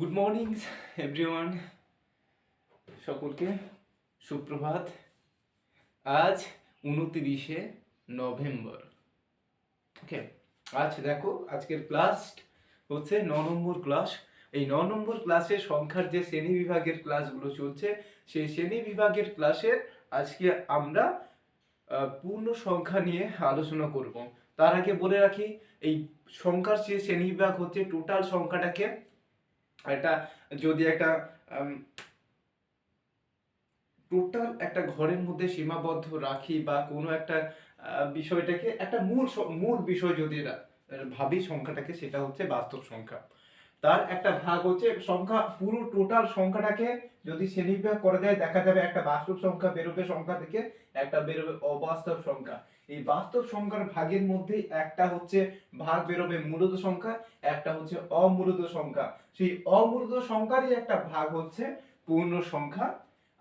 Good morning everyone সকলকে সুপ্রভাত। আজ উনতিরিশে নভেম্বর। ওকে আজ দেখো, আজকের ক্লাস হচ্ছে ন নম্বর ক্লাস এই ন নম্বর ক্লাসে সংখ্যার যে শ্রেণি বিভাগের ক্লাসগুলো চলছে, সেই শ্রেণি বিভাগের ক্লাসে আজকে আমরা পূর্ণ সংখ্যা নিয়ে আলোচনা করব। তার আগে বলে রাখি, এই সংখ্যার যে শ্রেণি বিভাগ হচ্ছে টোটাল সংখ্যাটাকে একটা যদি একটা টোটাল একটা ঘরের মধ্যে সীমাবদ্ধ রাখি বা কোনো একটা বিষয়টাকে, একটা মূল মূল বিষয় যদি ভাবি সংখ্যাটাকে, সেটা হচ্ছে বাস্তব সংখ্যা। তার একটা ভাগ হচ্ছে সংখ্যা, পুরো টোটাল সংখ্যাটাকে যদি শ্রেণীবিভাগ করা যায়, দেখা যাবে একটা বাস্তব সংখ্যা বেরোবে সংখ্যা থেকে, একটা বেরোবে অবাস্তব সংখ্যা। এই বাস্তব সংখ্যার ভাগের মধ্যে একটা হচ্ছে ভাগ বেরোবে মূলত সংখ্যা, একটা হচ্ছে অমূলত সংখ্যা। সেই অমূলত সংখ্যারই একটা ভাগ হচ্ছে পূর্ণ সংখ্যা।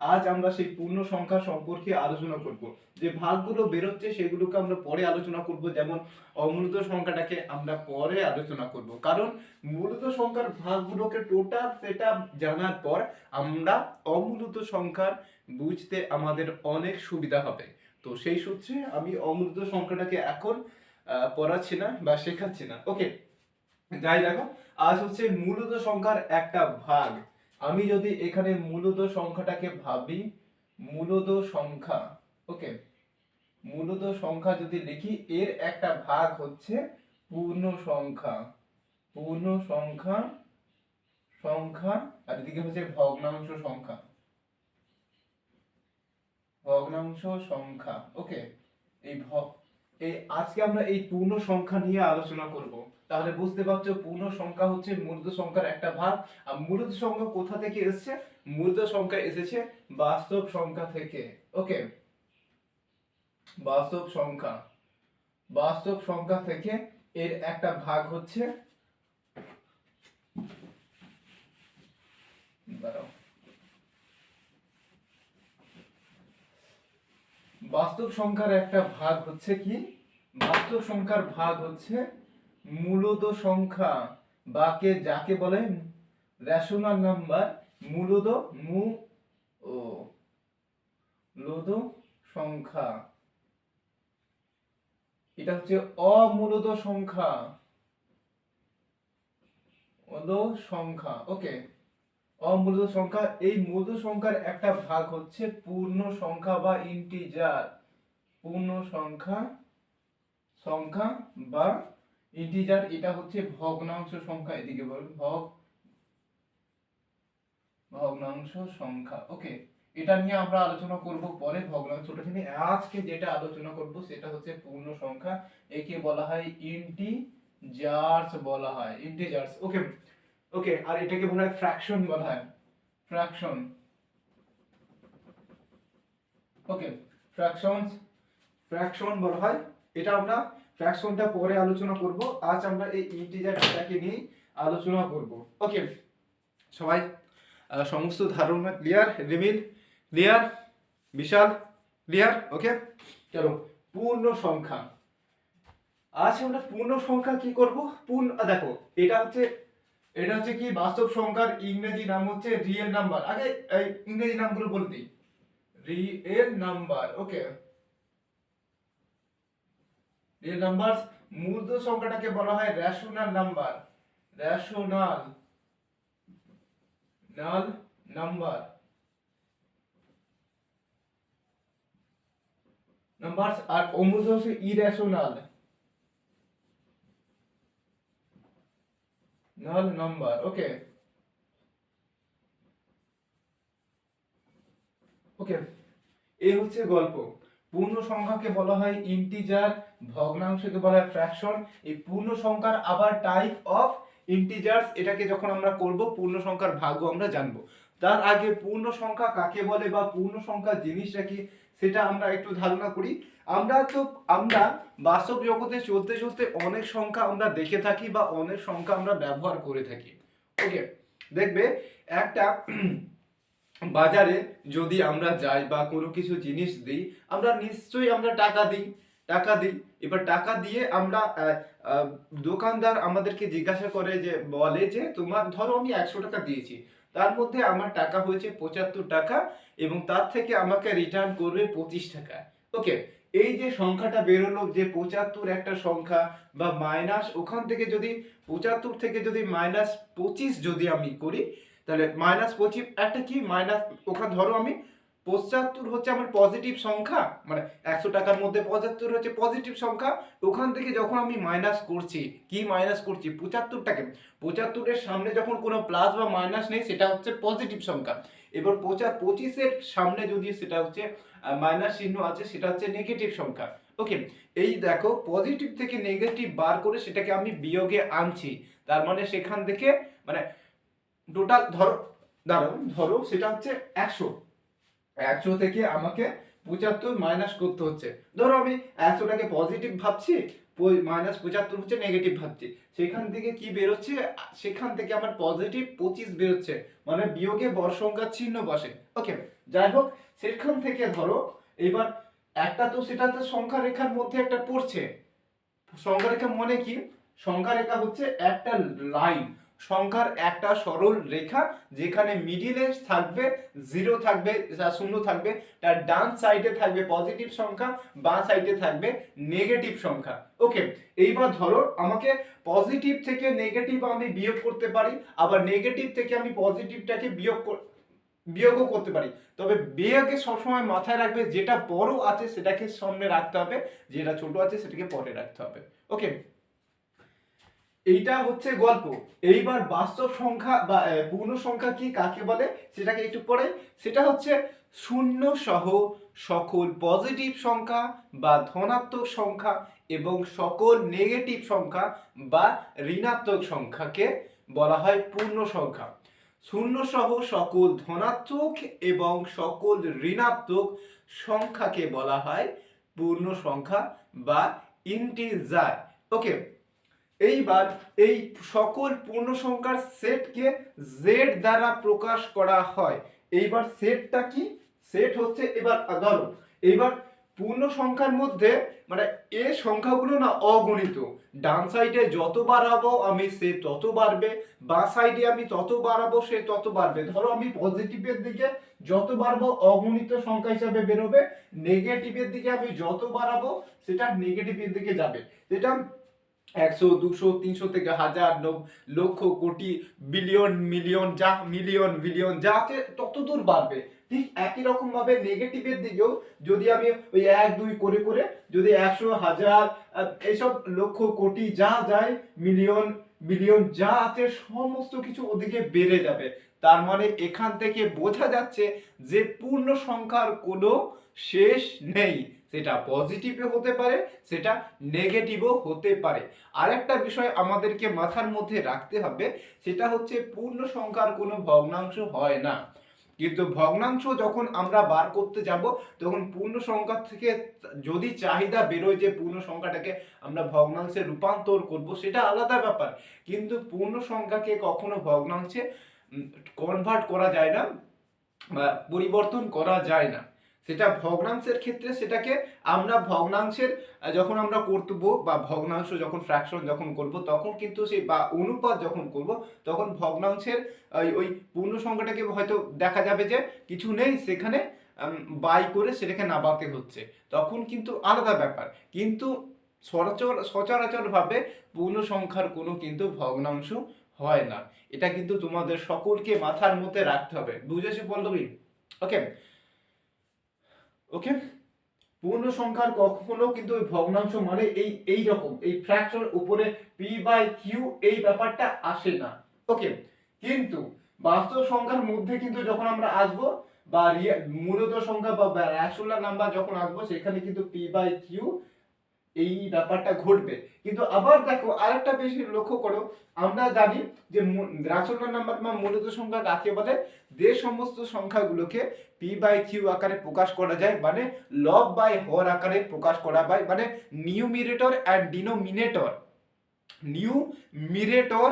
আজ আমরা সেই পূর্ণ সংখ্যা সম্পর্কে আলোচনা করব। যে ভাগগুলো বেরোচ্ছে, সেগুলোকে আমরা পরে আলোচনা করব। যেমন অমূলত সংখ্যাটাকে আমরা পরে আলোচনা করব। কারণ মূলত সংখ্যার ভাগগুলোকে টোটাল সেটা জানার পর আমরা অমূলত সংখ্যার বুঝতে আমাদের অনেক সুবিধা হবে। তো সেই সূত্রে আমি অমূলত সংখ্যাটাকে এখন পড়াচ্ছি না বা শেখাচ্ছি না। ওকে যাই দেখো, আজ হচ্ছে মূলত সংখ্যার একটা ভাগ। আমি যদি এখানে মূলত সংখ্যাটাকে ভাবি, মূলত সংখ্যা, ওকে, মূলত সংখ্যা যদি লিখি, এর একটা ভাগ হচ্ছে পূর্ণ সংখ্যা পূর্ণ সংখ্যা সংখ্যা, আর এদিকে হচ্ছে ভগ্নাংশ সংখ্যা ভগ্নাংশ সংখ্যা, ওকে, এই ভ, এই আজকে আমরা এই পূর্ণ সংখ্যা নিয়ে আলোচনা করব। তাহলে বুঝতে পারছ, পূর্ণ সংখ্যা হচ্ছে মূলত সংখ্যার একটা ভাগ। আর মূলত সংখ্যা কোথা থেকে এসেছে? মূলত সংখ্যা এসেছে বাস্তব সংখ্যা থেকে। ওকে? বাস্তব সংখ্যা। বাস্তব সংখ্যা থেকে এর একটা ভাগ হচ্ছে বাস্তব সংখ্যার একটা ভাগ হচ্ছে কি? বাস্তব সংখ্যার ভাগ হচ্ছে মূলত সংখ্যা বাকে যাকে বলে রেশনাল নাম্বার মূলত মু ও লোদ সংখ্যা। এটা হচ্ছে অমূলত সংখ্যা। সংখ্যা, ওকে। অমূলত সংখ্যা, এই মূলত সংখ্যার একটা ভাগ হচ্ছে পূর্ণ সংখ্যা বা ইন্টিজার পূর্ণ সংখ্যা সংখ্যা বা ইন্টিজার এটা হচ্ছে ভগ্নাংশ সংখ্যা এদিকে বল, ভগ, ভগ্নাংশ সংখ্যা ওকে এটা নিয়ে আমরা আলোচনা করব পরে, ভগ্নাংশটা নিয়ে আজকে যেটা আলোচনা করব সেটা হচ্ছে পূর্ণ সংখ্যা, একে বলা হয় ইন্টিজার্স বলা হয় ইন্টিজার্স ওকে ওকে আর এটাকে বলা হয় ফ্র্যাকশন বলা হয় ফ্র্যাকশন ওকে ফ্র্যাকশনস ফ্র্যাকশন বলা হয়, এটা আমরা ফ্র্যাকশনটা পরে আলোচনা করব? আজ আমরা এই ইন্টিজারটাকে নিয়ে আলোচনা করব। ওকে সবাই সমস্ত ধারণা clear Rimil clear Bishal clear okay চলো, পূর্ণ সংখ্যা। আজ আমরা পূর্ণ সংখ্যা কি করব? পূর্ণ দেখো, এটা হচ্ছে এটা হচ্ছে কি বাস্তব সংখ্যার ইংরেজি নাম হচ্ছে রিয়েল নাম্বার আগে এই ইংরেজি নামগুলো বলে দিই। Real number okay real number মূলত সংখ্যাটাকে বলা হয় rational number rational null number number আর অমূলত হচ্ছে ইরেশনাল নাল নাম্বার ওকে ওকে এই হচ্ছে গল্প। পূর্ণ সংখ্যাকে বলা হয় ইন্টিজার ভগ্নাংশকে বলা হয় ফ্র্যাকশন এই পূর্ণ সংখ্যার আবার টাইপ অফ ইন্টিজার্স এটাকে যখন আমরা করব পূর্ণ সংখ্যার ভাগ্য আমরা জানব। তার আগে পূর্ণ সংখ্যা কাকে বলে বা পূর্ণ সংখ্যা জিনিসটা কি, সেটা আমরা একটু ধারণা করি। আমরা তো, আমরা বাস্তব জগতে চলতে চলতে অনেক সংখ্যা আমরা দেখে থাকি বা অনেক সংখ্যা আমরা ব্যবহার করে থাকি। ওকে দেখবে, একটা বাজারে যদি আমরা যাই বা কোনো কিছু জিনিস দিই, আমরা নিশ্চয়ই আমরা টাকা দিই। টাকা দিই। এবার টাকা দিয়ে আমরা দোকানদার আমাদেরকে জিজ্ঞাসা করে যে, বলে যে, তোমার ধরো আমি একশো টাকা দিয়েছি। তার মধ্যে আমার টাকা হয়েছে পঁচাত্তর টাকা এবং তার থেকে আমাকে রিটার্ন করবে পঁচিশ টাকা। ওকে এই যে সংখ্যাটা বেরোলো যে পঁচাত্তর একটা সংখ্যা বা মাইনাস ওখান থেকে যদি পঁচাত্তর থেকে যদি মাইনাস পঁচিশ যদি আমি করি, তাহলে মাইনাস পঁচিশ, একটা কি? মাইনাস ওখানে ধরো আমি পঁচাত্তর হচ্ছে আমার পজিটিভ সংখ্যা মানে একশো টাকার মধ্যে পঁচাত্তর হচ্ছে পজিটিভ সংখ্যা, ওখান থেকে যখন আমি মাইনাস করছি, কি মাইনাস করছি? পঁচাত্তরটাকে। পঁচাত্তরের সামনে যখন কোনো প্লাস বা মাইনাস নেই, সেটা হচ্ছে পজিটিভ সংখ্যা। এবার পঁচা, পঁচিশের সামনে যদি সেটা হচ্ছে মাইনাস চিহ্ন আছে, সেটা হচ্ছে নেগেটিভ সংখ্যা। ওকে এই দেখো পজিটিভ থেকে নেগেটিভ বার করে সেটাকে আমি বিয়োগে আনছি। তার মানে সেখান থেকে মানে টোটাল ধরো, দাঁড়াও, ধরো সেটা হচ্ছে একশো। একশো থেকে আমাকে পঁচাত্তর মাইনাস করতে হচ্ছে। ধরো আমি একশোটাকে পজিটিভ ভাবছি মাইনাস পঁচাত্তর হচ্ছে নেগেটিভ ভাবছি। সেখান থেকে কি বেরোচ্ছে? সেখান থেকে আমার পজিটিভ পঁচিশ বেরোচ্ছে। মানে বিয়োগে বড় সংখ্যার চিহ্ন বসে। ওকে যাই হোক, সেখান থেকে ধরো, এবার একটা তো সেটা তো সংখ্যা রেখার মধ্যে একটা পড়ছে। সংখ্যা রেখা মানে কি? সংখ্যা রেখা হচ্ছে একটা লাইন সংখ্যার একটা সরল রেখা যেখানে মিডিলে থাকবে জিরো থাকবে শূন্য থাকবে, তার ডান সাইডে থাকবে পজিটিভ সংখ্যা, বাঁ সাইডে থাকবে নেগেটিভ সংখ্যা। ওকে এইবার ধরো আমাকে পজিটিভ থেকে নেগেটিভ আমি বিয়োগ করতে পারি, আবার নেগেটিভ থেকে আমি পজিটিভটাকে বিয়োগ বিয়োগও করতে পারি। তবে বিয়োগে সবসময় মাথায় রাখবে, যেটা বড় আছে সেটাকে সামনে রাখতে হবে, যেটা ছোট আছে সেটাকে পরে রাখতে হবে। ওকে এইটা হচ্ছে গল্প। এইবার বাস্তব সংখ্যা বা পূর্ণ সংখ্যা কি কাকে বলে সেটাকে একটু পরে সেটা হচ্ছে শূন্য সহ সকল পজিটিভ সংখ্যা বা ধনাত্মক সংখ্যা এবং সকল নেগেটিভ সংখ্যা বা ঋণাত্মক সংখ্যাকে বলা হয় পূর্ণ সংখ্যা। শূন্য সহ সকল ধনাত্মক এবং সকল ঋণাত্মক সংখ্যাকে বলা হয় পূর্ণ সংখ্যা বা ইন্টিজার ওকে এইবার এই সকল পূর্ণ সংখ্যার সেটকে জেড দ্বারা প্রকাশ করা হয়। এইবার সেটটা কি? সেট হচ্ছে এবার ধরো এইবার পূর্ণ সংখ্যার মধ্যে মানে এ সংখ্যাগুলো না অগণিত। ডান সাইডে যত বাড়াবো আমি সে তত বাড়বে, বা সাইডে আমি তত বাড়াবো সে তত বাড়বে। ধরো আমি পজিটিভের দিকে যত বাড়বো অগণিত সংখ্যা হিসাবে বেরোবে নেগেটিভের দিকে আমি যত বাড়াবো সেটা নেগেটিভের দিকে যাবে। যেটা একশো, দুশো, তিনশো থেকে হাজার লক্ষ, কোটি, বিলিয়ন, মিলিয়ন, যা, মিলিয়ন, বিলিয়ন, যা আছে, তত দূর বাড়বে। ঠিক একই রকম ভাবে নেগেটিভের দিকেও যদি আমি ওই এক, দুই করে করে যদি একশো, হাজার এইসব লক্ষ, কোটি, যা যায়, মিলিয়ন, বিলিয়ন, যা আছে, সমস্ত কিছু ওদিকে বেড়ে যাবে। তার মানে এখান থেকে বোঝা যাচ্ছে যে পূর্ণ সংখ্যার কোনো শেষ নেই। সেটা পজিটিভও হতে পারে, সেটা নেগেটিভও হতে পারে। আরেকটা বিষয় আমাদেরকে মাথার মধ্যে রাখতে হবে, সেটা হচ্ছে পূর্ণ সংখ্যার কোনো ভগ্নাংশ হয় না। কিন্তু ভগ্নাংশ যখন আমরা বার করতে যাব, তখন পূর্ণ সংখ্যা থেকে যদি চাহিদা বেরোয় যে পূর্ণ সংখ্যাটাকে আমরা ভগ্নাংশে রূপান্তর করব, সেটা আলাদা ব্যাপার। কিন্তু পূর্ণ সংখ্যাকে কখনো ভগ্নাংশে কনভার্ট করা যায় না বা পরিবর্তন করা যায় না। সেটা ভগ্নাংশের ক্ষেত্রে সেটাকে আমরা ভগ্নাংশের, যখন আমরা করব বা ভগ্নাংশ যখন ফ্র্যাকশন যখন করব, তখন কিন্তু সেই বা অনুপাত যখন করব, তখন ভগ্নাংশের, ওই পূর্ণ সংখ্যাটাকে হয়তো দেখা যাবে যে কিছু নেই সেখানে বাই করে সেটাকে নাবাতে হচ্ছে। তখন কিন্তু আলাদা ব্যাপার। কিন্তু সচর সচরাচরভাবে পূর্ণ সংখ্যার কোনো কিন্তু ভগ্নাংশ হয় না। এটা কিন্তু তোমাদের সকলকে মাথার মধ্যে রাখতে হবে। বুঝেছ পল্লবী ওকে ওকে পূর্ণ সংখ্যার কখনো কিন্তু ওই ভগ্নাংশ মানে এই এই রকম, এই ফ্র্যাকশন উপরে পি বাই কিউ এই ব্যাপারটা আসে না। ওকে কিন্তু বাস্তব সংখ্যার মধ্যে কিন্তু যখন আমরা আসব, বা মূলত সংখ্যা বা রেশনাল নাম্বার যখন আসব, সেখানে কিন্তু পি বাই কিউ এই ব্যাপারটা ঘটবে। কিন্তু আবার দেখো, আরেকটা বেশি লক্ষ্য করো, আমরা জানি যে র্যাশনাল নাম্বার বা মূলত সংখ্যা কাকে বলে? যে সমস্ত সংখ্যাগুলোকে পি বাই কিউ আকারে প্রকাশ করা যায় মানে লব বাই হর আকারে প্রকাশ করা হয় মানে numerator and denominator numerator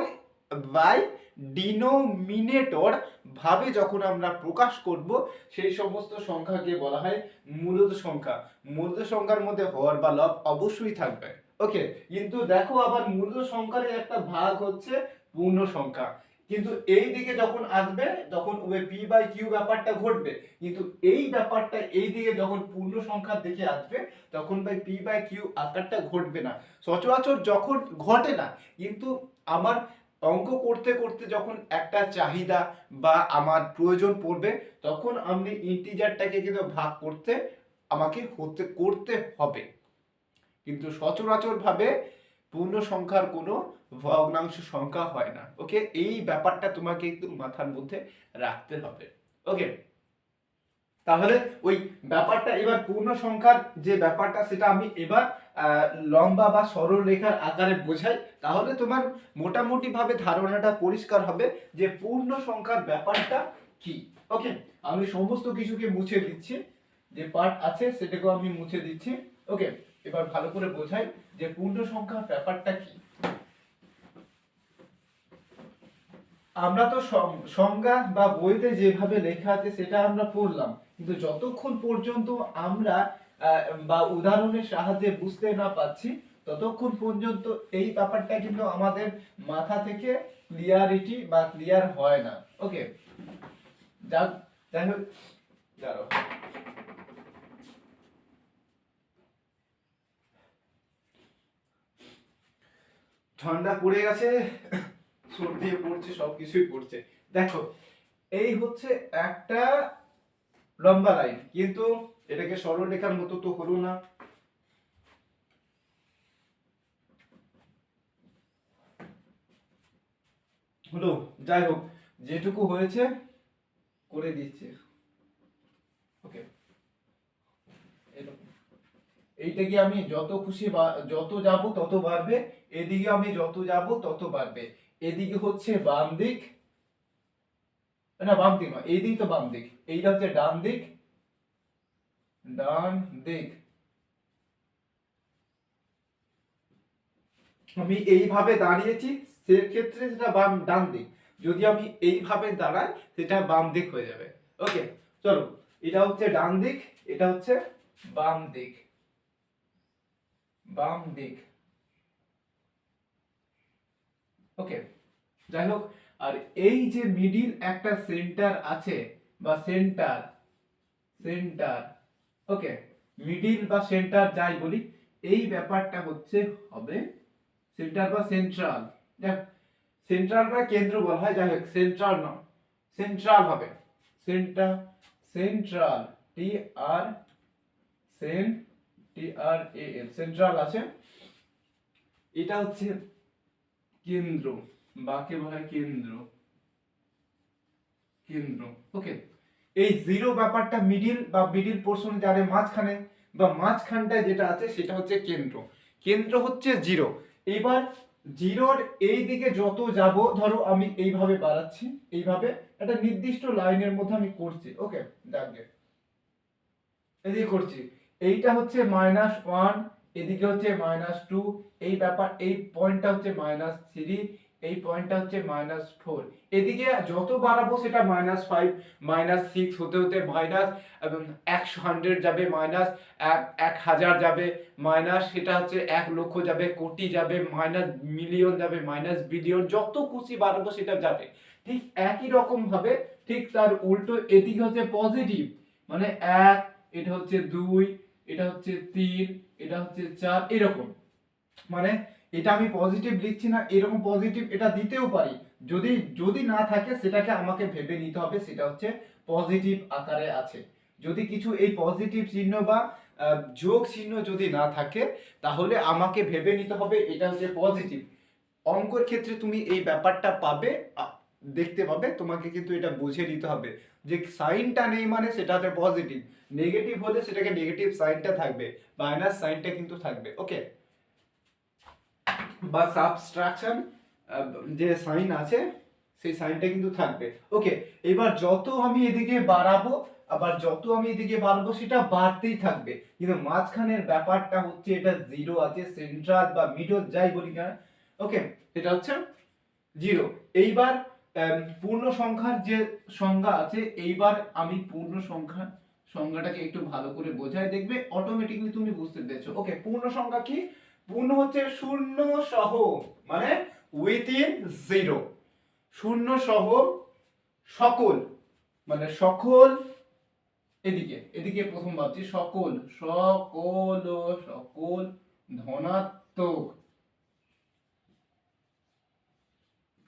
by denominator ভাবে যখন আমরা প্রকাশ করব, সেই সমস্ত সংখ্যাকে বলা হয় মূলত সংখ্যা। মূলত সংখ্যার মধ্যে হর বা লব অবশ্যই থাকবে। ওকে, কিন্তু দেখো আবার মূলত সংখ্যার একটা ভাগ হচ্ছে পূর্ণ সংখ্যা। কিন্তু এই দিকে যখন আসবে, তখন ওই পি বাই কিউ ব্যাপারটা ঘটবে। কিন্তু এই ব্যাপারটা এই দিকে যখন পূর্ণ সংখ্যার দিকে আসবে, তখন ভাই পি বাই কিউ আকারটা ঘটবে না। সচরাচর যখন ঘটে না, কিন্তু আমার অঙ্ক করতে করতে যখন একটা চাহিদা বা আমার প্রয়োজন পড়বে, তখন আমি ইন্টিজারটাকে কিন্তু ভাগ করতে আমাকে হতে, করতে হবে। কিন্তু সচরাচর ভাবে পূর্ণ সংখ্যার কোনো ভগ্নাংশ সংখ্যা হয় না। ওকে? এই ব্যাপারটা তোমাকে একটু মাথার মধ্যে রাখতে হবে। ওকে? তাহলে ওই ব্যাপারটা, এবার পূর্ণ সংখ্যার যে ব্যাপারটা, সেটা আমি এবার লম্বা বা সরল রেখার আকারে বোঝাই, তাহলে তোমার মোটামুটি ভাবে ধারণাটা পরিষ্কার হবে যে পূর্ণ সংখ্যার ব্যাপারটা কি। ওকে আমি সমস্ত কিছুকে মুছে দিচ্ছি। যে পার্ট আছে, সেটাকেও আমি মুছে দিচ্ছি। ওকে এবার ভালো করে বোঝাই যে পূর্ণ সংখ্যার ব্যাপারটা কি। আমরা তো সংজ্ঞা বা বইতে যেভাবে লেখা আছে, সেটা আমরা পড়লাম। কিন্তু যতক্ষণ পর্যন্ত আমরা বা উদাহরণের সাহায্যে বুঝতে না পাচ্ছি ততক্ষণ পর্যন্ত এই ব্যাপারটা কিন্তু আমাদের মাথা থেকে ক্লিয়ারিটি বা ক্লিয়ার হয় না। ওকে ঠান্ডা পড়ে গেছে, সর্দি পড়ছে, সবকিছুই পড়ছে। দেখো, এই হচ্ছে একটা লম্বা লাইন কিন্তু এটাকে সরলরেখার মতো তো হলো না। হলো, যাই হোক, যেটুকু হয়েছে করে দিচ্ছে। ওকে এইটাকে আমি যত খুশি যত যাব তত বাড়বে, এদিকে আমি যত যাব তত বাড়বে। এদিকে হচ্ছে বাম দিক। না, বাম দিক নয় এই দিক তো বাম দিক। এইটা হচ্ছে ডান দিক। ডান দিক। আমি এইভাবে দাঁড়িয়েছি, সেক্ষেত্রে সেটা বাম, ডান দিক। যদি আমি এইভাবে দাঁড়াই, সেটা বাম দিক হয়ে যাবে। ওকে, চলো, এটা হচ্ছে ডান দিক, এটা হচ্ছে বাম দিক। বাম দিক। ওকে, যাই হোক, আর এই যে মিডিল একটা সেন্টার আছে, বা সেন্টার সেন্টার ওকে মিডিল বা সেন্টার যাই বলি, এই ব্যাপারটা হচ্ছে হবে সেন্টার বা সেন্ট্রাল দেখ সেন্ট্রাল বা কেন্দ্র বলা হয়, যাই হোক সেন্ট্রাল না সেন্ট্রাল হবে। Center central T R cen T R A L central আছে। এটা হচ্ছে কেন্দ্র, বাকে বলা কেন্দ্র। কেন্দ্র ওকে এই জিরো ব্যাপারটা মিডিল বা মিডিল পোর্শন যারে মাঝখানে বা মাঝখানটায় যেটা আছে সেটা হচ্ছে কেন্দ্র। কেন্দ্র হচ্ছে জিরো এবার জিরোর এই দিকে যত যাব, ধরো আমি এইভাবে বাড়াচ্ছি, এইভাবে একটা নির্দিষ্ট লাইনের মধ্যে আমি করছি ওকে দেখবে এদিকে করছি। এইটা হচ্ছে মাইনাস ওয়ান এদিকে হচ্ছে মাইনাস টু এই ব্যাপার, এই পয়েন্টটা হচ্ছে মাইনাস থ্রি এই পয়েন্টটা হচ্ছে মাইনাস ফোর এদিকে যত বাড়াবো সেটা মাইনাস ফাইভ মাইনাস সিক্স হতে হতে মাইনাস একশো হান্ড্রেড যাবে মাইনাস এক এক হাজার যাবে মাইনাস সেটা হচ্ছে এক লক্ষ যাবে, কোটি যাবে মাইনাস মিলিয়ন যাবে মাইনাস বিলিয়ন যত খুশি বাড়াবো সেটা যাবে। ঠিক একই রকম ভাবে, ঠিক তার উল্টো এদিকে হচ্ছে পজিটিভ মানে এক, এটা হচ্ছে দুই, এটা হচ্ছে তিন, এটা হচ্ছে চার, এরকম। মানে এটা আমি পজিটিভ লিখছি না, এরকম পজিটিভ এটা দিতেও পারি। যদি যদি না থাকে, সেটাকে আমাকে ভেবে নিতে হবে, সেটা হচ্ছে পজিটিভ আকারে আছে। যদি কিছু এই পজিটিভ চিহ্ন বা যোগ চিহ্ন যদি না থাকে, তাহলে আমাকে ভেবে নিতে হবে এটা হচ্ছে পজিটিভ অঙ্কর ক্ষেত্রে তুমি এই ব্যাপারটা পাবে দেখতে পাবে, তোমাকে কিন্তু এটা বুঝে নিতে হবে যে সাইনটা নেই মানে সেটা হচ্ছে পজিটিভ নেগেটিভ হলে সেটাকে নেগেটিভ সাইনটা থাকবে মাইনাস সাইনটা কিন্তু থাকবে ওকে বা সাবস্ট্রাকশন যে সাইন আছে, সেই সাইনটা কিন্তু থাকবে। ওকে এবার যত আমি এদিকে বাড়াবো, আবার যত আমি এদিকে বাড়বো, সেটা বাড়তেই থাকবে। কিন্তু মাঝখানের ব্যাপারটা হচ্ছে, এটা জিরো আছে সেন্ট্রাল বা মিডল যাই বলি না ওকে এটা হচ্ছে জিরো এইবার পূর্ণ সংখ্যার যে সংজ্ঞা আছে, এইবার আমি পূর্ণ সংখ্যা, সংজ্ঞাটাকে একটু ভালো করে বোঝাই দেখবে অটোমেটিকলি তুমি বুঝতে পেরেছ। ওকে পূর্ণ সংখ্যা কি? পূর্ণ হচ্ছে শূন্য সহ মানে উইথিন জিরো শূন্য সহ সকল মানে সকল এদিকে এদিকে প্রথম ভাবছি সকল সকল সকল ধনাত্মক।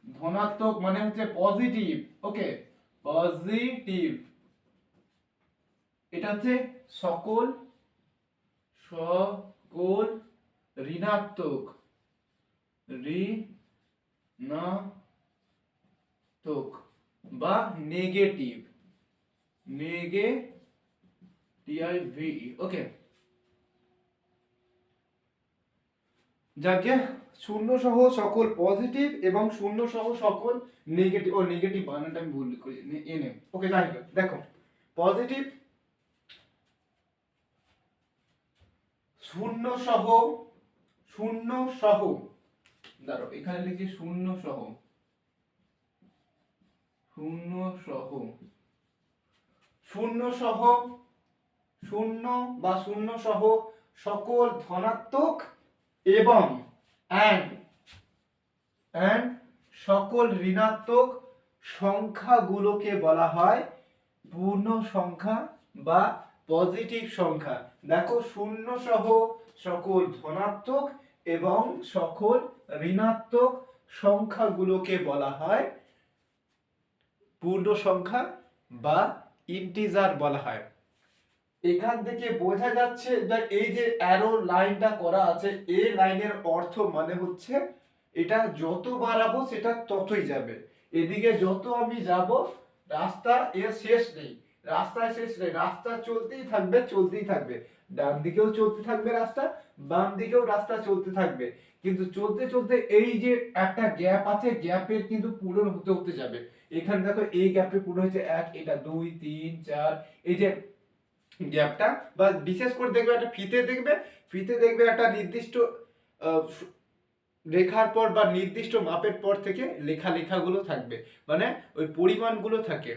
ধনাত্মক মানে হচ্ছে পজিটিভ ওকে পজিটিভ এটা হচ্ছে সকল সকল ঋণাত্মক ঋণাত্মক বা নেগেটিভ নেগে টিআইভি ওকে যাকে শূন্য সহ সকল পজিটিভ এবং শূন্য সহ সকল নেগেটিভ ও নেগেটিভ বানানটা আমি ভুল করি এনে ওকে যাই দেখো পজিটিভ শূন্য সহ শূন্য সহ। দাঁড়াও, এখানে লিখি শূন্য সহ। শূন্য সহ। শূন্য সহ, শূন্য বা শূন্য সহ সকল ধনাত্মক এবং অ্যান্ড অ্যান্ড সকল ঋণাত্মক সংখ্যাগুলোকে বলা হয় পূর্ণ সংখ্যা বা পজিটিভ সংখ্যা। দেখো, শূন্য সহ সকল ধনাত্মক এবং সকল ঋণাত্মক সংখ্যাগুলোকে বলা হয় পূর্ণ সংখ্যা বা ইন্টিজার বলা হয়। এখান থেকে বোঝা যাচ্ছে যে এই যে অ্যারো লাইনটা করা আছে, এই লাইনের অর্থ মানে হচ্ছে এটা যত বাড়াবো সেটা ততই যাবে। এদিকে যত আমি যাব, রাস্তা এর শেষ নেই। রাস্তায় শেষ নেই। রাস্তা চলতেই থাকবে চলতেই থাকবে। ডান দিকেও চলতে থাকবে রাস্তা, বাম দিকেও রাস্তা চলতে থাকবে। কিন্তু চলতে চলতে এই যে একটা গ্যাপ আছে গ্যাপের কিন্তু পূরণ হতে হতে যাবে। এখানে দেখো এই গ্যাপে পূরণ হয়েছে এক, এটা দুই, তিন, চার, এই যে গ্যাপটা বা বিশেষ করে দেখবে একটা ফিতে দেখবে ফিতে দেখবে একটা নির্দিষ্ট রেখার পর বা নির্দিষ্ট মাপের পর থেকে লেখা লেখাগুলো থাকবে। মানে ওই পরিমাণগুলো থাকে।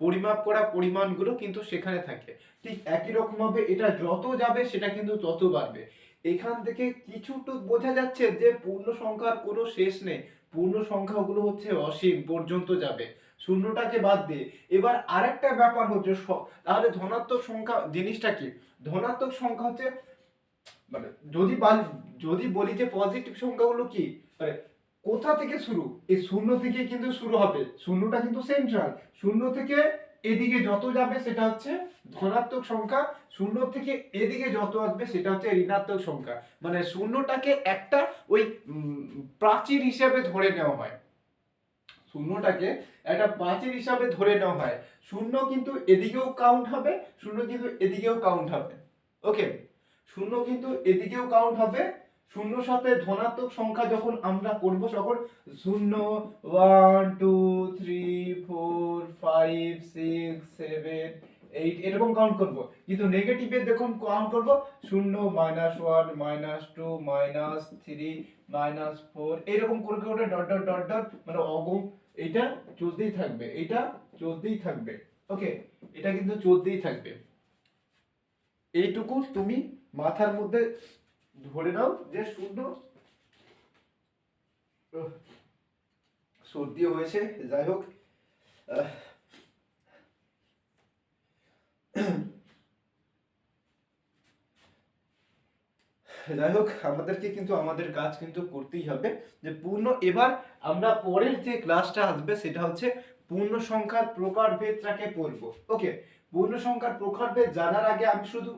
পরিমাপ করা পরিমাণগুলো কিন্তু সেখানে থাকে। ঠিক একই রকম ভাবে এটা যত যাবে সেটা কিন্তু তত বাড়বে। এখান থেকে কিছুটু বোঝা যাচ্ছে যে পূর্ণ সংখ্যার কোনো শেষ নেই। পূর্ণ সংখ্যাগুলো হচ্ছে অসীম পর্যন্ত যাবে। শূন্যটাকে বাদ দিয়ে। এবার আরেকটা ব্যাপার হচ্ছে তাহলে ধনাত্মক সংখ্যা জিনিসটা কি? ধনাত্মক সংখ্যা হচ্ছে মানে যদি যদি বলি যে পজিটিভ সংখ্যাগুলো কি? মানে কোথা থেকে শুরু? এই শূন্য থেকে কিন্তু শুরু হবে। শূন্যটা কিন্তু সেন্ট্রাল শূন্য থেকে এদিকে যত যাবে, সেটা হচ্ছে ধনাত্মক সংখ্যা। শূন্য থেকে এদিকে যত আসবে, সেটা হচ্ছে ঋণাত্মক সংখ্যা। মানে শূন্যটাকে একটা ওই প্রাচীর হিসাবে ধরে নেওয়া হয়। শূন্যটাকে একটা প্রাচীর হিসাবে ধরে নেওয়া হয়। শূন্য কিন্তু এদিকেও কাউন্ট হবে, শূন্য কিন্তু এদিকেও কাউন্ট হবে। ওকে শূন্য কিন্তু এদিকেও কাউন্ট হবে শূন্য সাথে ধনাত্মক সংখ্যা যখন আমরা করব, তখন শূন্য one two three four five six seven eight এরকম কাউন্ট করব। কিন্তু নেগেটিভে দেখুন কাউন্ট করব, শূন্য minus one minus two minus three minus four এরকম করে করে ডট ডট ডট ডট মানে অগম এটা চলতেই থাকবে, এটা চলতেই থাকবে। ওকে এটা কিন্তু চলতেই থাকবে। এইটুকু তুমি মাথার মধ্যে ধরে নাও যে শূন্য। উহ, সর্দিও হয়েছে যাই হোক। যাই হোক আমাদেরকে কিন্তু আমাদের কাজ কিন্তু করতেই হবে যে পূর্ণ। এবার আমরা পরের যে ক্লাসটা আসবে সেটা হচ্ছে পূর্ণ সংখ্যার প্রকারভেদটাকে পড়ব ওকে পূর্ণ সংখ্যার প্রকারভেদ জানার আগে আমি শুধু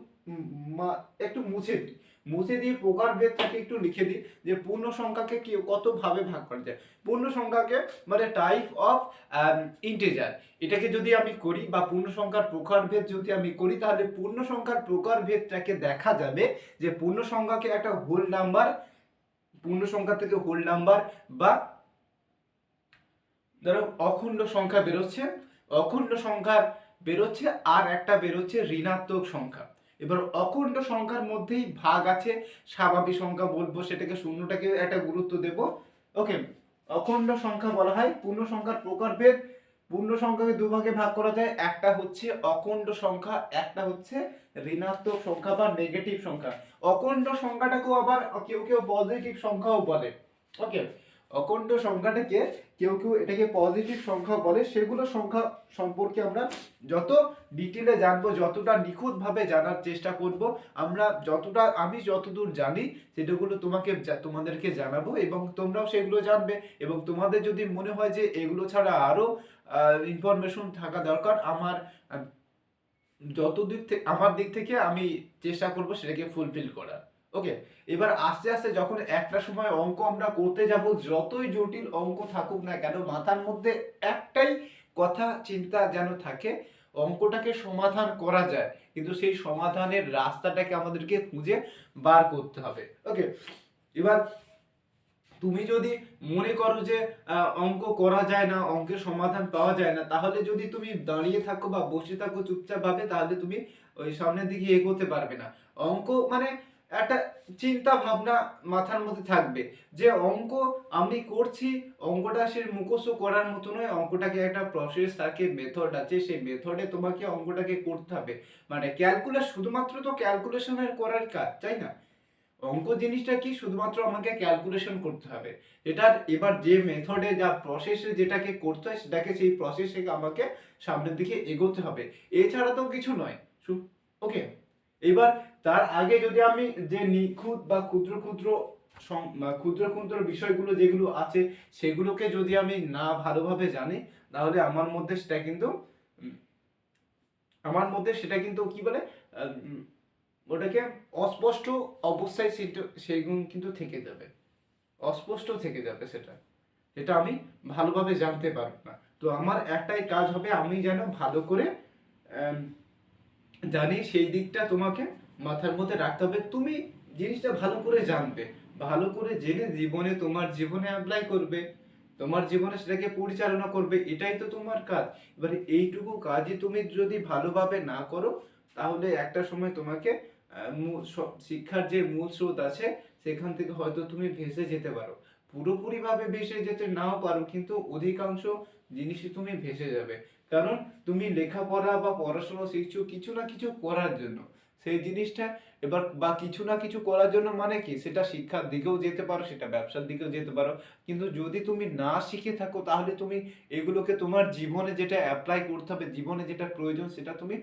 একটু মুছে দিই। মুছে দিয়ে প্রকারভেদটাকে একটু লিখে দিই যে পূর্ণ সংখ্যাকে কি কত ভাবে ভাগ করা যায়? পূর্ণ সংখ্যাকে মানে টাইপ অফ ইন্টিজার এটাকে যদি আমি করি বা পূর্ণ সংখ্যার প্রকারভেদ যদি আমি করি, তাহলে পূর্ণ সংখ্যার প্রকারভেদটাকে দেখা যাবে যে পূর্ণ সংখ্যাকে একটা হোল নাম্বার পূর্ণ সংখ্যা থেকে হোল নাম্বার বা ধরো অখণ্ড সংখ্যা বেরোচ্ছে, অখণ্ড সংখ্যার বেরোচ্ছে আর একটা বেরোচ্ছে ঋণাত্মক সংখ্যা। এবার অখণ্ড সংখ্যার মধ্যেই ভাগ আছে, স্বাভাবিক সংখ্যা বলব সেটাকে, শূন্যটাকে একটা গুরুত্ব দেব। ওকে, অখণ্ড সংখ্যা বলা হয়, পূর্ণ সংখ্যার প্রকারভেদ, পূর্ণ সংখ্যাকে দুভাগে ভাগ করা যায়, একটা হচ্ছে অখণ্ড সংখ্যা, একটা হচ্ছে ঋণাত্মক সংখ্যা বা নেগেটিভ সংখ্যা। অখণ্ড সংখ্যাটাকেও আবার কেউ কেউ পজিটিভ সংখ্যাও বলে। ওকে অখণ্ড সংখ্যাটাকে কেউ কেউ এটাকে পজিটিভ সংখ্যা বলে। সেগুলো সংখ্যা সম্পর্কে আমরা যত ডিটেলে জানব, যতটা নিখুঁতভাবে জানার চেষ্টা করব, আমরা যতটা, আমি যতদূর জানি সেটাগুলো তোমাকে তোমাদেরকে জানাব এবং তোমরাও সেগুলো জানবে এবং তোমাদের যদি মনে হয় যে এগুলো ছাড়া আরও ইনফরমেশন থাকা দরকার, আমার যত দিক থেকে আমার দিক থেকে আমি চেষ্টা করব সেটাকে ফুলফিল করার। ওকে এবার আস্তে আস্তে যখন একটা সময় অঙ্ক আমরা করতে যাব, যতই জটিল অঙ্ক থাকুক না কেন, মাথার মধ্যে একটাই কথা, চিন্তা যেন থাকে, অঙ্কটাকে সমাধান করা যায়। কিন্তু সেই সমাধানের রাস্তাটাকে আমাদেরকে খুঁজে বার করতে হবে। ওকে এবার তুমি যদি মনে করো যে অঙ্ক করা যায় না, অঙ্কের সমাধান পাওয়া যায় না, তাহলে যদি তুমি দাঁড়িয়ে থাকো বা বসে থাকো চুপচাপ ভাবে, তাহলে তুমি ওই সামনের দিকে এগোতে পারবে না। অঙ্ক মানে একটা চিন্তা ভাবনা মাথার মধ্যে থাকবে যে অঙ্ক আমি করছি, অঙ্কটা সে মুখস্থ করার মতো নয়, অঙ্কটাকে একটা প্রসেস থাকে মেথড আছে, সেই মেথডে তোমাকে অঙ্কটাকে করতে হবে। মানে ক্যালকুলেট শুধুমাত্র তো ক্যালকুলেশনের করার কাজ, তাই না? অঙ্ক জিনিসটা কি? শুধুমাত্র আমাকে ক্যালকুলেশন করতে হবে। এটার এবার যে মেথডে যা প্রসেসে যেটাকে করতে হয়, সেটাকে সেই প্রসেসে আমাকে সামনের দিকে এগোতে হবে। এছাড়া তো কিছু নয়। ওকে এবার তার আগে যদি আমি যে নিখুঁত বা ক্ষুদ্র ক্ষুদ্র ক্ষুদ্র ক্ষুদ্র বিষয়গুলো যেগুলো আছে, সেগুলোকে যদি আমি না ভালোভাবে জানি, তাহলে আমার মধ্যে সেটা কিন্তু আমার মধ্যে সেটা কিন্তু কি বলে ওটাকে অস্পষ্ট অবস্থায় সেটা সেগুলো কিন্তু থেকে যাবে। অস্পষ্ট থেকে যাবে সেটা। এটা আমি ভালোভাবে জানতে পারব না। তো আমার একটাই কাজ হবে, আমি যেন ভালো করে জানি সেই দিকটা তোমাকে মাথার মধ্যে রাখতে হবে, তুমি জিনিসটা ভালো করে জানবে, ভালো করে জেনে জীবনে তোমার জীবনে অ্যাপ্লাই করবে, তোমার জীবনে সেটাকে পরিচালনা করবে, এটাই তো তোমার কাজ। এবারে এইটুকু কাজই তুমি যদি ভালোভাবে না করো, তাহলে একটা সময় তোমাকে শিক্ষার যে মূল স্রোত আছে, সেখান থেকে হয়তো তুমি ভেসে যেতে পারো। পুরোপুরিভাবে ভেসে যেতে নাও পারো, কিন্তু অধিকাংশ জিনিসই তুমি ভেসে যাবে। কারণ তুমি লেখাপড়া বা পড়াশোনা শিখছো কিছু না কিছু করার জন্য। সেই জিনিসটা। এবার বা কিছু না কিছু করার জন্য মানে কি? সেটা শিক্ষার দিকেও যেতে পারো, সেটা ব্যবসার দিকেও যেতে পারো। কিন্তু যদি তুমি না শিখে থাকো, তাহলে তুমি এগুলোকে তোমার জীবনে যেটা অ্যাপ্লাই করতে হবে, জীবনে যেটা প্রয়োজন, সেটা তুমি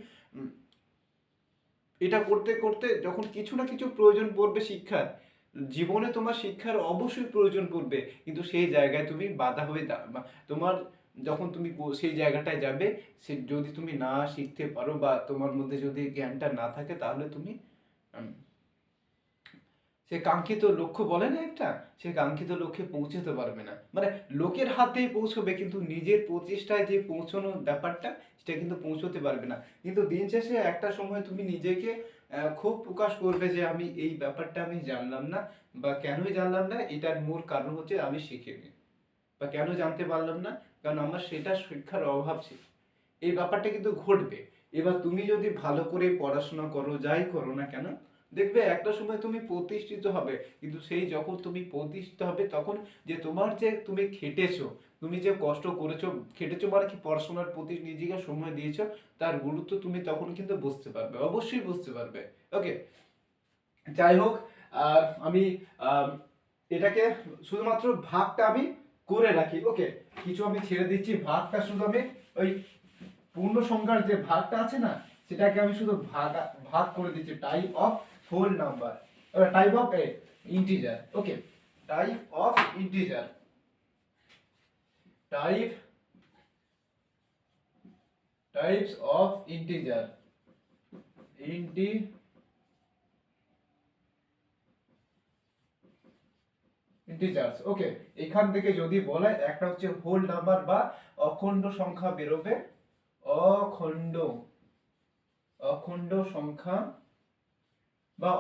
এটা করতে করতে যখন কিছু না কিছু প্রয়োজন পড়বে শিক্ষার, জীবনে তোমার শিক্ষার অবশ্যই প্রয়োজন পড়বে। কিন্তু সেই জায়গায় তুমি বাধা হয়ে তোমার যখন তুমি সেই জায়গাটায় যাবে, সে যদি তুমি না শিখতে পারো বা তোমার মধ্যে যদি জ্ঞানটা না থাকে, তাহলে তুমি সে কাঙ্ক্ষিত লক্ষ্য বলে না একটা? সে কাঙ্ক্ষিত লক্ষ্যে পৌঁছতে পারবে না। মানে লোকের হাতেই পৌঁছবে, কিন্তু নিজের প্রচেষ্টায় যে পৌঁছানোর ব্যাপারটা, সেটা কিন্তু পৌঁছতে পারবে না। কিন্তু দিন শেষে একটা সময় তুমি নিজেকে খুব প্রকাশ করবে যে আমি এই ব্যাপারটা আমি জানলাম না, বা কেনই জানলাম না? এটার মূল কারণ হচ্ছে আমি শিখিনি। বা কেন জানতে পারলাম না? কারণ আমার সেটা শিক্ষার অভাব ছিল। এই ব্যাপারটা কিন্তু ঘটবে। এবার তুমি যদি ভালো করে পড়াশোনা করো, যাই করো না কেন, দেখবে একটা সময় তুমি প্রতিষ্ঠিত হবে। কিন্তু সেই যখন তুমি প্রতিষ্ঠিত হবে, তখন যে তোমার যে তুমি খেটেছো, তুমি যে কষ্ট করেছ, খেটেছো মানে কি পড়াশোনার প্রতি নিজেকে সময় দিয়েছ, তার গুরুত্ব তুমি তখন কিন্তু বুঝতে পারবে, অবশ্যই বুঝতে পারবে। ওকে যাই হোক আমি এটাকে শুধুমাত্র ভাগটা আমি করে রাখি। ওকে কিছু আমি ছেড়ে দিচ্ছি। ভাগটা শুধু আমি ওই পূর্ণ সংখ্যার যে ভাগটা আছে না, সেটাকে আমি শুধু ভাগ ভাগ করে দিচ্ছি। Type of whole number type of a integer okay type of integer type types of integer inte integers okay এখান থেকে যদি বলে একটা হচ্ছে হোল নাম্বার বা অখণ্ড সংখ্যা বেরোবে, অখণ্ড অখণ্ড সংখ্যা বা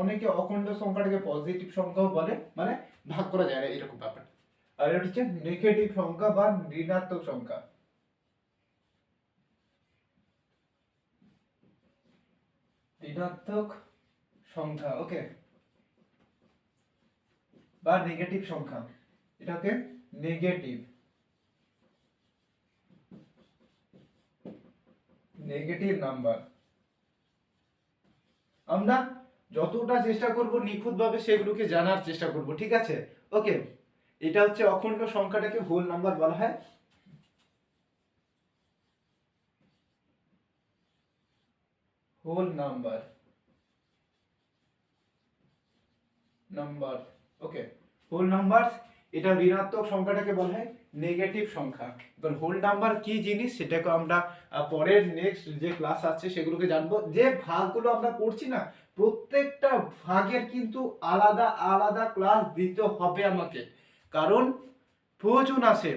অনেকে অখণ্ড সংখ্যাটাকে পজিটিভ সংখ্যাও বলে মানে ভাগ করা যায় না, এরকম ব্যাপার আর এটা হচ্ছে নেগেটিভ সংখ্যা বা ঋণাত্মক সংখ্যা। ঋণাত্মক সংখ্যা ওকে বা নেগেটিভ সংখ্যা। এটাকে নেগেটিভ নেগেটিভ নাম্বার আমরা যতটা চেষ্টা করব নিখুঁতভাবে সেগুলোকে জানার চেষ্টা করব, ঠিক আছে? ওকে, এটা হচ্ছে অখণ্ড সংখ্যাটাকে হোল নাম্বার বলা হয়। Whole number number okay whole number এটা ঋণাত্মক সংখ্যাটাকে বলা হয় নেগেটিভ সংখ্যা। এবার হোল নাম্বার কি জিনিস, সেটাকে আমরা পরের নেক্সট যে ক্লাস আছে, সেগুলোকে জানব। যে ভাগগুলো আমরা করছি না, প্রত্যেকটা ভাগের কিন্তু আলাদা আলাদা ক্লাস দিতে হবে আমাকে। কারণ প্রয়োজন আছে।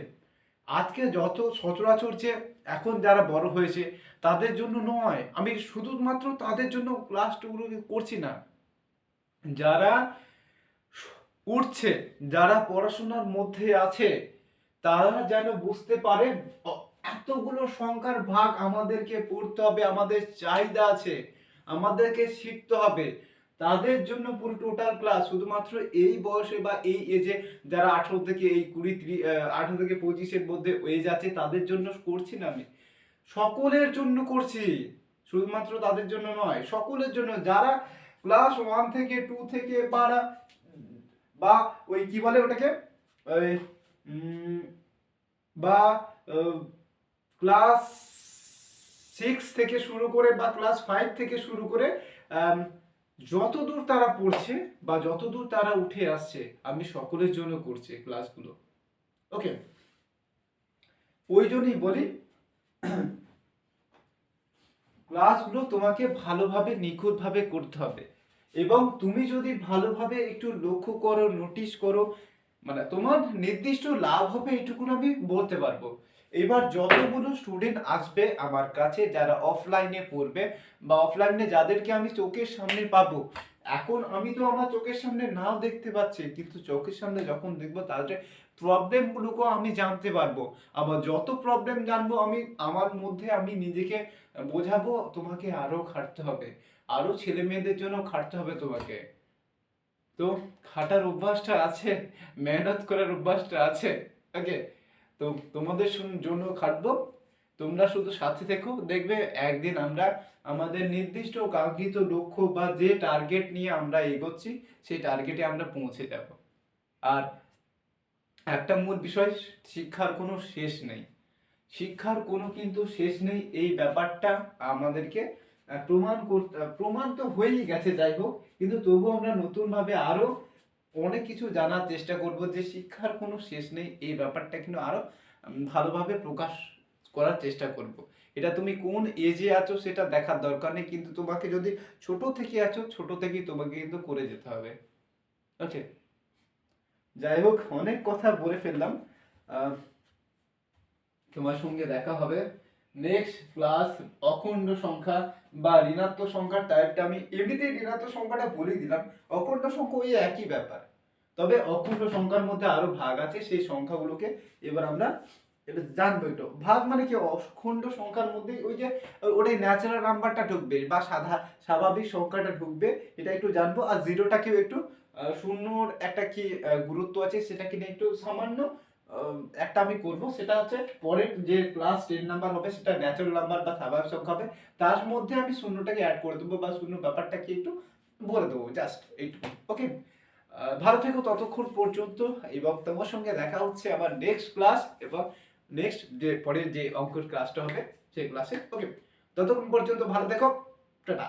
আজকে যত সচরাচর যে এখন যারা বড় হয়েছে, তাদের জন্য নয়। আমি শুধুমাত্র তাদের জন্য ক্লাস ক্লাসগুলো করছি না। যারা উঠছে যারা পড়াশোনার মধ্যে আছে, তারা যেন বুঝতে পারে এতগুলো সংখ্যার ভাগ আমাদেরকে পড়তে হবে, আমাদের চাহিদা আছে, আমাদেরকে শিখতে হবে। তাদের জন্য পুরো টোটাল ক্লাস শুধুমাত্র এই বয়সে বা এই এজে যারা আঠারো থেকে এই কুড়ি আঠারো থেকে পঁচিশের মধ্যে এজ আছে, তাদের জন্য করছি না আমি। সকলের জন্য করছি, শুধুমাত্র তাদের জন্য নয়, সকলের জন্য। যারা ক্লাস ওয়ান থেকে টু থেকে বাড়া বা ওই কি বলে ওটাকে? বা ক্লাস সিক্স থেকে শুরু করে বা ক্লাস ফাইভ থেকে শুরু করে আম, যতদূর তারা পড়ছে বা যতদূর তারা উঠে আসছে আমি সকলের জন্য করছি ক্লাসগুলো। ওকে? ওই জন্যই বলি ক্লাসগুলো তোমাকে ভালোভাবে নিখুঁতভাবে করতে হবে। এবং তুমি যদি ভালোভাবে একটু লক্ষ্য করো নোটিশ করো মানে তোমার নির্দিষ্ট লাভ হবে এটুকু আমি বলতে পারব। এবার যতগুলো স্টুডেন্ট আসবে আমার কাছে, যারা অফলাইনে পড়বে বা অফলাইনে যাদেরকে আমি চোখের সামনে পাবো, এখন আমি তো আমার চোখের সামনে নাও দেখতে পাচ্ছি, কিন্তু চোখের সামনে যখন দেখব তাদের প্রবলেমগুলোকেও আমি জানতে পারব। আবার যত প্রবলেম জানব, আমি, আমার মধ্যে আমি নিজেকে বোঝাবো, তোমাকে আরও খাটতে হবে। আরও ছেলে মেয়েদের জন্য খাটতে হবে তোমাকে। তো খাটার অভ্যাসটা আছে, মেহনত করার অভ্যাসটা আছে। ওকে তো তোমাদের জন্য খাটবো। তোমরা শুধু সাথে থেকো। দেখবে একদিন আমরা আমাদের নির্দিষ্ট কাঙ্ক্ষিত লক্ষ্য বা যে টার্গেট নিয়ে আমরা এগোচ্ছি, সেই টার্গেটে আমরা পৌঁছে যাব। আর একটা মূল বিষয়, শিক্ষার কোনো শেষ নেই। শিক্ষার কোনো কিন্তু শেষ নেই। এই ব্যাপারটা আমাদেরকে প্রমাণ করতে প্রমাণ তো হয়েই গেছে যাই হোক। কিন্তু তবুও আমরা নতুনভাবে আরও অনেক কিছু জানার চেষ্টা করব যে শিক্ষার কোনো শেষ নেই এই ব্যাপারটা কিন্তু আরও উম, ভালোভাবে প্রকাশ করার চেষ্টা করব। এটা তুমি কোন এজে আছো সেটা দেখার দরকার নেই কিন্তু তোমাকে যদি ছোট থেকে আছো ছোট থেকেই তোমাকে কিন্তু করে যেতে হবে। ওকে যাই হোক অনেক কথা বলে ফেললাম। তোমার সঙ্গে দেখা হবে। নেক্সট ক্লাস অখণ্ড সংখ্যা বা ঋণাত্মক সংখ্যার টাইপটা আমি এমনিতেই ঋণাত্মক সংখ্যাটা বলে দিলাম। অখণ্ড সংখ্যা ওই একই ব্যাপার। তবে অখণ্ড সংখ্যার মধ্যে আরও ভাগ আছে, সেই সংখ্যাগুলোকে এবার আমরা এটা জানব একটু। ভাগ মানে কি? অখণ্ড সংখ্যার মধ্যে ওই যে, ওটাই ন্যাচারাল নাম্বারটা ঢুকবে বা সাধা, স্বাভাবিক সংখ্যাটা ঢুকবে, এটা একটু জানব। আর জিরোটাকেও একটু শূন্যর একটা কি গুরুত্ব আছে, সেটা কিনে একটু সামান্য একটা আমি করব, সেটা হচ্ছে পরের যে ক্লাস টেন নাম্বার হবে, সেটা ন্যাচারাল নাম্বার বা স্বাভাবিক সংখ্যা হবে, তার মধ্যে আমি শূন্যটাকে অ্যাড করে দেবো বা শূন্য ব্যাপারটাকে একটু বলে দেবো জাস্ট এইটুকু ওকে ভালো থেকো ততক্ষণ পর্যন্ত, এবং তোমার সঙ্গে দেখা হচ্ছে আবার নেক্সট ক্লাস এবং নেক্সট যে পরের যে অঙ্কের ক্লাসটা হবে, সেই ক্লাসে ওকে ততক্ষণ পর্যন্ত ভালো দেখো টাটা।